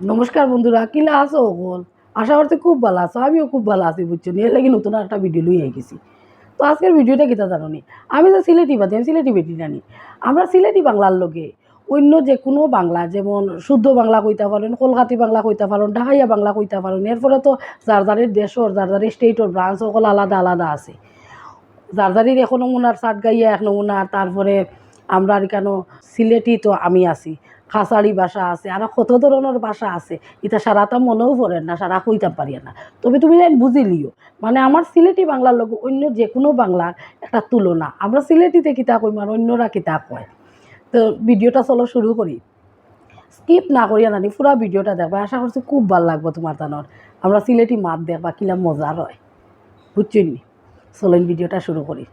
নমস্কার বন্ধুরা কিলা আছো? বল আশা করছি খুব ভালো আছো, আমিও খুব ভালো আছি, বুঝছ? এর লাগি নতুন একটা ভিডিও লই গেছি তো আজকের ভিডিওটা কিতা জানো নি আমি যে সিলেটি বাদি, আমি সিলেটি বেটি জানি। আমরা সিলেটি বাংলার লোকে অন্য যে কোনো বাংলা, যেমন শুদ্ধ বাংলা কইতে পারেন, কলকাতি বাংলা কইতে পারেন, ঢাকাইয়া বাংলা কইতে পারেন এরপরে তো যার যারের দেশর, যার যারের স্টেটর ব্রাঞ্চ সকল আলাদা আলাদা আছে। যার যারির এক নমুনার চাট গাইয়া এক নমুনার, তারপরে আমরা আর কেন সিলেটি তো আমি আছি। খাসাড়ি ভাষা আছে, আর কত ধরনের ভাষা আছে, এটা সারাটা মনেও পড়ে না, সারা কইতাম পারি না। তবে তুমি জানি বুঝিলিও মানে আমার সিলেটি বাংলার লোক অন্য যে কোনো বাংলার একটা তুলনা। আমরা সিলেটিতে কিতা কইম আর অন্যরা কিতা কয়। তো ভিডিওটা চলো শুরু করি। স্কিপ না করিয়া নানি, পুরা ভিডিওটা দেখবা, আশা করছি খুব ভালো লাগবে তোমার তানোর আমরা সিলেটি মাত দেখবা কিলা মজার হয়। বুঝছি নি? চলেন ভিডিওটা শুরু করি।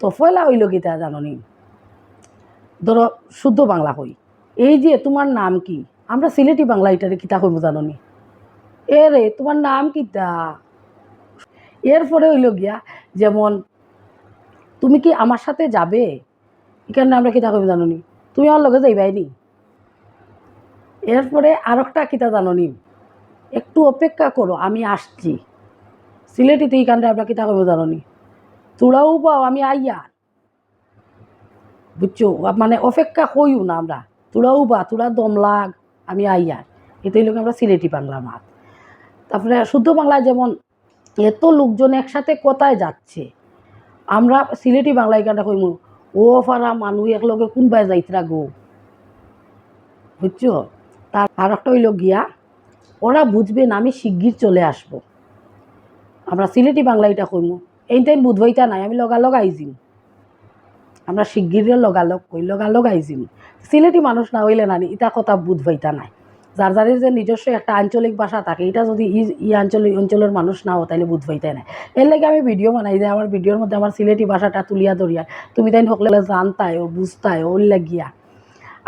তো পয়লা হইল গীতা জাননি। ধরো শুদ্ধ বাংলা কই। এই যে তোমার নাম কি? আমরা সিলেটি বাংলা এটারে কিতা কইব জাননি? এ রে, তোমার নাম কি কিতা? এরপরে হইল গিয়া, যেমন, তুমি কি আমার সাথে যাবে? এখানে আমরা কিতা কইব জাননি? তুমি আমার লগে যাইবাই নি? এরপরে আর একটা কিতা জাননি? একটু অপেক্ষা করো, আমি আসছি। সিলেটিতে এইখানটা আমরা কিতা কইব জাননি? তোরাও পাও, আমি আইয়া। বুঝছ? মানে অপেক্ষা কইও না আমরা। তোরাও বা, তোরা দম লাগ, আমি আইয়ার এটাই লোক আমরা সিলেটি বাংলা মাত তারপরে শুদ্ধ বাংলায় যেমন, এত লোকজন একসাথে কোথায় যাচ্ছে? আমরা সিলেটি বাংলায় এখানটা কইমু? ও ফারা মানুষ একলগে কোনবাই যাইতরা গো? বুঝছ? তার আর একটা হইল গিয়া, ওরা বুঝবেন আমি শিগগির চলে আসব। আমরা সিলেটি বাংলা এটা কইমু। এই টাইম বুধবইতা নাই, আমি লগালগ আইজিম আমরা শিগগিরে লগালগ কই, লগালগ আইজিম। সিলেটি মানুষ না হইলে নানি, ইটা কথা বুধবইতা নাই। যার যারের যে নিজস্ব একটা আঞ্চলিক ভাষা থাকে এটা যদি ই ই আঞ্চলিক অঞ্চলের মানুষ না হো তাহলে বুধবইতে নাই। এর লাগে আমি ভিডিও বানাই যে আমার ভিডিওর মধ্যে আমার সিলেটি ভাষাটা তুলিয়া ধরিয়া তুমি তাই সকলে জানতায় ও বুঝতায় ওর লাগিয়া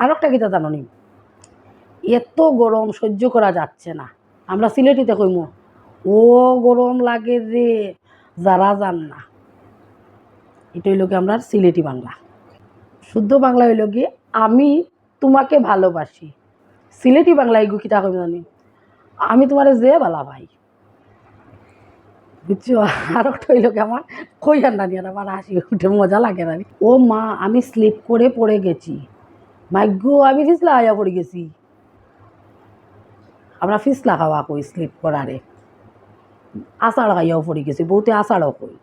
আর একটা কিতা জানো নি এত গরম সহ্য করা যাচ্ছে না। আমরা সিলেটিতে কইমু ও গরম লাগে রে যারা জান না। এটা হইল কি আমরা সিলেটি বাংলা। শুদ্ধ বাংলা হইল কি আমি তোমাকে ভালোবাসি। সিলেটি বাংলা এগু কিতা কইব জানি? আমি তোমার যে বালা ভাই। বুঝছ? আর একটা হইল কি আমার কই আর নানি আর আমার হাসি উঠে মজা লাগে নানি ও মা, আমি স্লিপ করে পড়ে গেছি। ভাগ্য আমি ফিসলা আয়া পড়ে গেছি। আমরা ফিসলা খাওয়া কই স্লিপ করারে? আষাঢ় খাইয়াও পড়ে গেছি বহুতে আষাঢ়ও কই?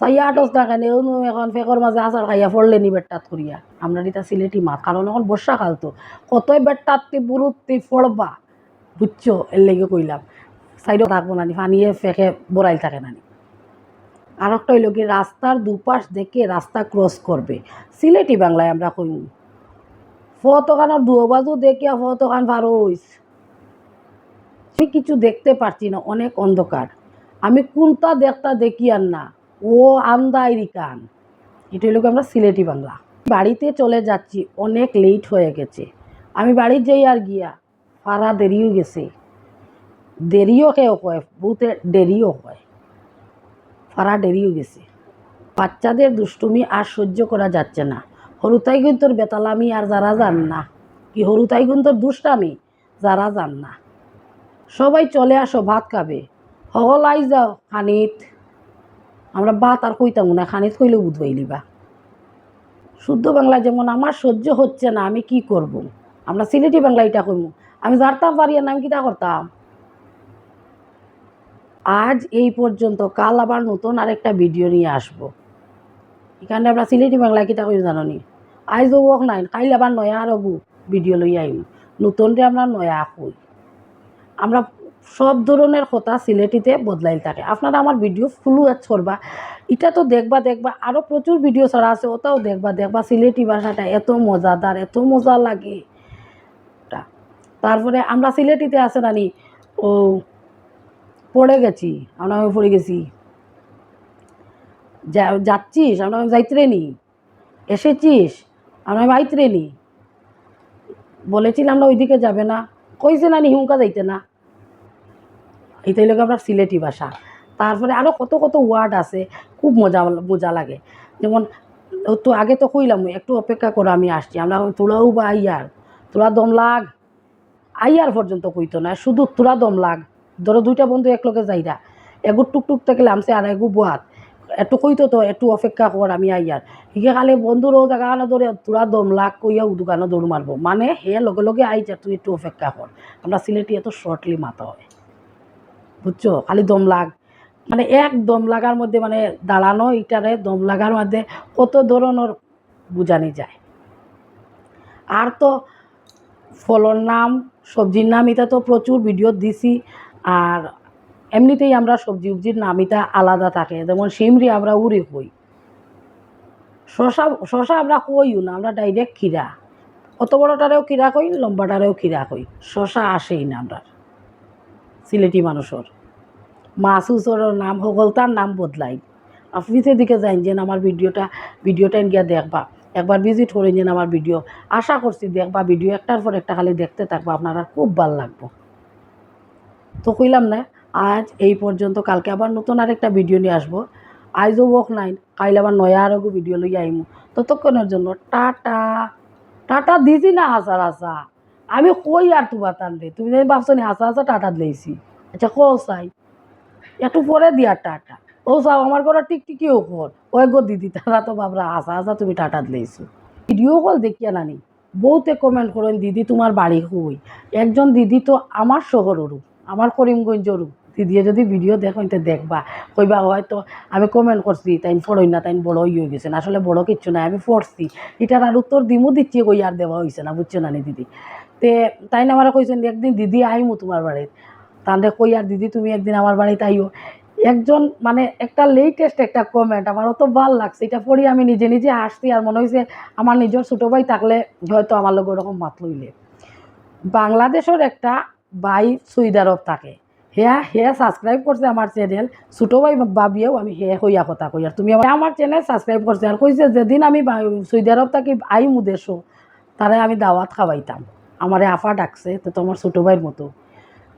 চাইয়া আটস টাকা নেও এখন ফেকর মাঝে আচার খাইয়া পড়লে নি বেট্টাত করিয়া আমরা এটা সিলেটি মাছ, কারণ এখন বর্ষাকাল তো। কতই বেট্টাতে বুড়ুতে পড়বা, বুঝছ? এর লেগে কইলাম। সাইডও থাকব নানি পানিয়ে ফেকে বড়াইল থাকে নানি আর একটা হইল কি, রাস্তার দুপাশ দেখে রাস্তা ক্রস করবে। সিলেটি বাংলায় আমরা কই ফতোখানোর দুবাজু দেখিয়া ফতোখান পার হইস আমি কিছু দেখতে পারছি না, অনেক অন্ধকার। আমি কোনটা দেখতা দেখি আর না। ও আমদাইরি কান এটা হলো আমরা সিলেটি বাংলা। বাড়িতে চলে যাচ্ছি, অনেক লেট হয়ে গেছে। আমি বাড়ি যাই আর গিয়া, ফারা দেরিও গেছে। দেরিও কেউ কয়, বহুতে দেরিও হয়। ফারা দেরিও গেছে। বাচ্চাদের দুষ্টুমি আর সহ্য করা যাচ্ছে না। হরুতাই গুন্তর বেতালামি আর যারা জান না। কি হরুতাই গুন্তর দুষ্টামি, যারা জান না। সবাই চলে আসো, ভাত খাবে। হলাই যাও খানিত। আমরা বাত আর কইতাম না খানি কইলেও বুধবাইলি বা শুদ্ধ বাংলা যেমন আমার সহ্য হচ্ছে না, আমি কি করব। আমরা সিলেটি বাংলা এটা কইমু। আমি জানতাম পারি না, আমি কিটা করতাম? আজ এই পর্যন্ত কাল আবার নতুন আরেকটা ভিডিও নিয়ে আসব। এখানে আমরা সিলেটি বাংলা কিটা কই জাননি? আজ ওক নাই, কাইল আবার নয়া আর ভিডিও লই আইম। নতুনরে আমরা নয়া কই। আমরা সব ধরনের কথা সিলেটিতে বদলাই থাকে। আপনারা আমার ভিডিও ফুল ওয়াচ করবা এটা তো দেখবা দেখবা। আরও প্রচুর ভিডিও ছাড়া আছে, ওটাও দেখবা দেখবা। সিলেটি ভাষাটা এত মজাদার, এত মজা লাগে। তারপরে আমরা সিলেটিতে আছে নানি ও পড়ে গেছি, আমরা আমি পড়ে গেছি। যাচ্ছিস, আমরা আমি যাইতে নি। এসেছিস, আমরা আমি আইতে নি। বলেছিলাম না ওইদিকে যাবে না। কইছে না নি হুমকা যাইতে না। এটাই লোক আমরা সিলেটি ভাষা। তারপরে আরও কত কত ওয়ার্ড আছে, খুব মজা মজা লাগে। যেমন তো আগে তো কইলাম, একটু অপেক্ষা করো, আমি আসছি। আমরা তোলাও বা ইয়ার তোলা দম লাগ। আইয়ার পর্যন্ত কইতো না, শুধু তোরা দম লাগ। ধরো দুইটা বন্ধু একলগে যাইরা এগু টুকটুক থেকে লামছে আর এগু বোয়াত একটু কইতো তো, একটু অপেক্ষা কর, আমি আইয়ার। হিকে খালি বন্ধুরও জায়গা আনা ধরে তোরা দম লাগ কইয়া দোকানে দৌড় মারবো। মানে হে লগে লগে আইজা তুই একটু অপেক্ষা কর। আমরা সিলেটি এত শর্টলি মাথা হয়। বুঝছ? খালি দম লাগ। মানে এক দম লাগার মধ্যে মানে দাঁড়ানো ইটারে দম লাগার মধ্যে কত ধরনের বুঝানি যায়। আর তো ফলর নাম, সবজির নাম, এটা তো প্রচুর ভিডিও দিছি। আর এমনিতেই আমরা সবজি উবজির নাম এটা আলাদা থাকে। যেমন সিমরি আমরা উড়ে হই শশা শশা আমরা কইও না, আমরা ডাইরেক্ট খিরা অত বড়টারেও খিরা কই লম্বাটারেও খিরা কই শশা আসেই না আমরা। সিলেটি মানুষের। উচরের নাম সকলতার নাম বদলাই। অফিসের দিকে যাই যেন আমার ভিডিওটা ভিডিওটা গিয়া দেখবা। একবার ভিজিট করে যেন আমার ভিডিও। আশা করছি দেখবা ভিডিও একটার পর একটা খালি দেখতে থাকবা, আপনারা খুব ভালো লাগবো। তো কইলাম না, আজ এই পর্যন্ত, কালকে আবার নতুন আরেকটা ভিডিও নিয়ে আসব। আজও ওয়াক নাই, কাইলে আবার নয়া আরও ভিডিও লই আইমু। ততক্ষণের জন্য টাটা। টাটা দিছি না হাসা হাসা আমি কই আর তোমার টান রে তুমি জানি ভাবছ নি হাসা হাসা টাটা দিয়েছি আচ্ছা কো চাই? একটু পরে দিয়া টাটা। ও চাও, আমার ঘরে টিকটিকিও কর। ওই গো দিদি, তারা তো বাবরা হাসা হাসা তুমি টাটা দিয়েছ ভিডিও কল দেখিয়া নানি বহুতে কমেন্ট করেন, দিদি, তোমার বাড়ি কই? একজন দিদি তো আমার শহরেরও আমার করিমগঞ্জেরও দিদিয়ে যদি ভিডিও দেখো তো দেখবা। কইবা, হয়তো আমি কমেন্ট করছি তাই পড়ই না তাই বড় হয়ে গেছে আসলে বড় কিচ্ছু না আমি পড়ছি। এটার আর উত্তর দিমু, দিচ্ছি কই আর দেওয়া হয়েছে না, বুঝছ নি দিদি? তে তাই আমার কইছেন একদিন দিদি আইমু তোমার বাড়িতে। তাহলে কই আর দিদি, তুমি একদিন আমার বাড়িতে আইও। একজন মানে একটা লেটেস্ট একটা কমেন্ট আমার অত ভালো লাগছে। এটা পড়ি আমি নিজে নিজে হাসছি আর মনে হয়েছে আমার নিজের ছোটো ভাই থাকলে হয়তো আমার লোক ওরকম মাত লইলে। বাংলাদেশের একটা ভাই সুইদ আরব থাকে। হেয়া হেয়া সাবস্ক্রাইব করছে আমার চ্যানেল ছোটো ভাই ভাবিয়েও আমি হে হইয়া কথা কই। আর তুমি আমার চ্যানেল সাবস্ক্রাইব করছে। আর কইছে, যেদিন আমি বা- সৌদি থাকি আই মুদেশো তারে আমি দাওয়াত খাওয়াইতাম। আমারে আফা ডাকছে, তো তোমার ছোটো ভাইয়ের মতো।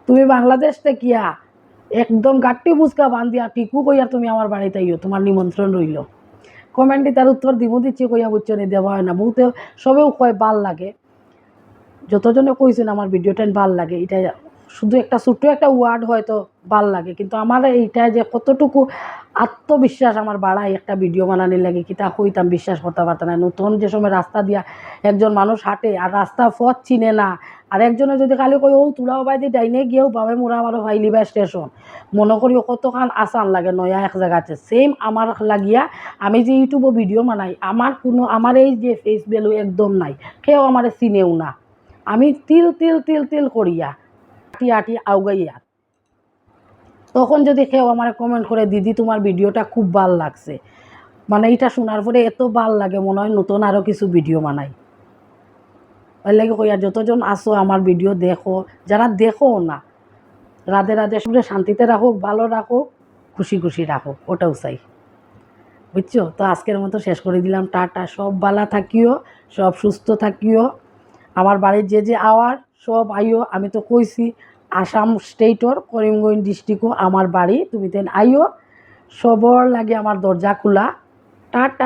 তুমি বাংলাদেশ কিয়া একদম গাট্টি বুঝকা বান্ধিয়া টিকু কইয়া তুমি আমার বাড়িতে আইও, তোমার নিমন্ত্রণ রইল। কমেন্টে তার উত্তর দিব, দিচ্ছি কইয়া বুঝছ নি, দেওয়া হয় না। বহুতে সবেও কয়, ভালো লাগে। যতজনে কইছেন আমার ভিডিওটা ভালো লাগে, এটা শুধু একটা ছোট্ট একটা ওয়ার্ড হয়তো ভালো লাগে, কিন্তু আমার এইটা যে কতটুকু আত্মবিশ্বাস আমার বাড়ায় একটা ভিডিও বানানোর লাগে কিতা কইতাম বিশ্বাস করতে পারতাম না। নতুন যে সময় রাস্তা দিয়া একজন মানুষ হাঁটে আর রাস্তা পথ চিনে না, আর একজনে যদি খালি কই ও তুলাও বাইদি ডাইনে গিয়েও বাবে মোরা আমারও ফাইলিবা স্টেশন মনে করি কতখান আসান লাগে, নয়া এক জায়গাতে। সেম আমার লাগিয়া আমি যে ইউটিউবে ভিডিও বানাই, আমার কোনো, আমার এই যে ফেস ভ্যালু একদম নাই, কেউ আমার চিনেও না। আমি তিল তিল তিল তিল করিয়া আটি আটি আউগাইয়া তখন যদি কেউ আমার কমেন্ট করে, দিদি, তোমার ভিডিওটা খুব ভালো লাগছে। মানে এটা শোনার পরে এত ভালো লাগে, মনে হয় নতুন আরও কিছু ভিডিও বানাই। ওই লাগে কইয়া যতজন আসো আমার ভিডিও দেখো, যারা দেখো না, রাধে রাধে সবরে শান্তিতে রাখো, ভালো রাখো, খুশি খুশি রাখো, ওটাও চাই। বুঝছ? তো আজকের মতো শেষ করে দিলাম, টাটা। সব বালা থাকিও, সব সুস্থ থাকিও। আমার বাড়ির যে যে আওয়ার সব আইও আমি তো কইছি, আসাম স্টেটর, করিমগঞ্জ ডিস্ট্রিক্টও আমার বাড়ি, তুমি তেন আইও সবর লাগে আমার দরজা খোলা। টাটা।